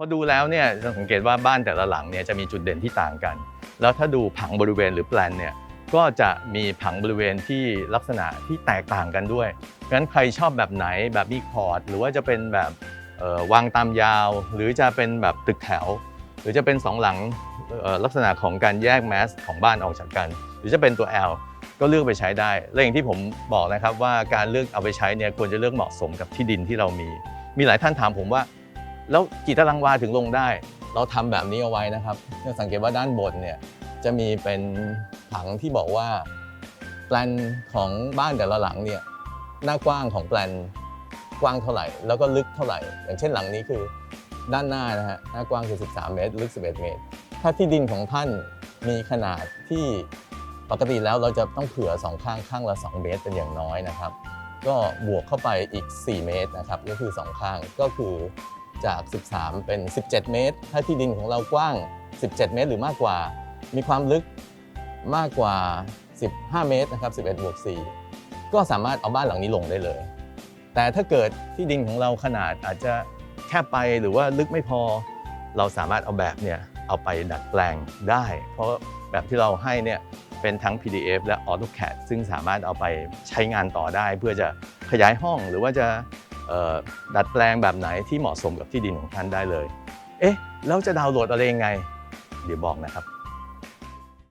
พอดูแล้วเนี่ยจะสังเกตว่าบ้านแต่ละหลังเนี่ยจะมีจุดเด่นที่ต่างกัน แล้วถ้าดูผังบริเวณหรือแปลนเนี่ยก็จะมีผังบริเวณที่ลักษณะที่แตกต่างกันด้วยงั้นใครชอบแบบไหนแบบมีคอร์ดหรือว่าจะเป็นแบบวางตามยาว หรือจะเป็นแบบตึกแถว หรือจะเป็นสองหลังลักษณะของการแยกแมสของบ้านออกจากกัน หรือจะเป็นตัว L ก็เลือกไปใช้ได้และอย่างที่ผมบอกนะครับว่าการเลือกเอาไปใช้เนี่ยควรจะเลือกเหมาะสมกับที่ดินที่เรามี มีหลายท่านถามผมว่า แล้วกี่ตารางวาถึงลงได้ เราทำแบบนี้เอาไว้นะครับจะสังเกตว่าด้านบนเนี่ยจะมีเป็นผังที่บอกว่าแปลนของบ้านแต่ละหลังเนี่ยหน้ากว้างของแปลนกว้างเท่าไหร่ แล้วก็ลึกเท่าไหร่ อย่างเช่นหลังนี้คือด้านหน้านะฮะหน้ากว้างคือ 13 เมตร ลึก 11 เมตร ถ้าที่ดินของท่านมีขนาดที่ปกติแล้วเราจะต้องเผื่อสองข้างข้างละ 2 เมตรเป็นอย่างน้อยนะครับ ก็บวกเข้าไปอีก 4 เมตรนะครับ ก็คือสองข้างก็คือ จาก 13 เป็น 17 เมตร ถ้าที่ดินของเรากว้าง 17 เมตร หรือมากกว่า มีความลึกมากกว่า 15 เมตรนะครับ 11บวก4ก็สามารถเอาบ้านหลังนี้ลงได้เลย แต่ถ้าเกิดที่ดินของเราขนาดอาจจะแคบไปหรือว่าลึกไม่พอ เราสามารถเอาแบบเนี่ยเอาไปดัดแปลงได้ เพราะแบบที่เราให้เนี่ยเป็นทั้ง PDF และ AutoCAD ซึ่งสามารถเอาไปใช้งานต่อได้ เพื่อจะขยายห้องหรือว่าจะ ดัดแปลงแบบไหนที่เหมาะสมกับที่ดินของท่านได้เลย เอ๊ะ แล้วจะดาวน์โหลดอะไรยังไง เดี๋ยวบอกนะครับ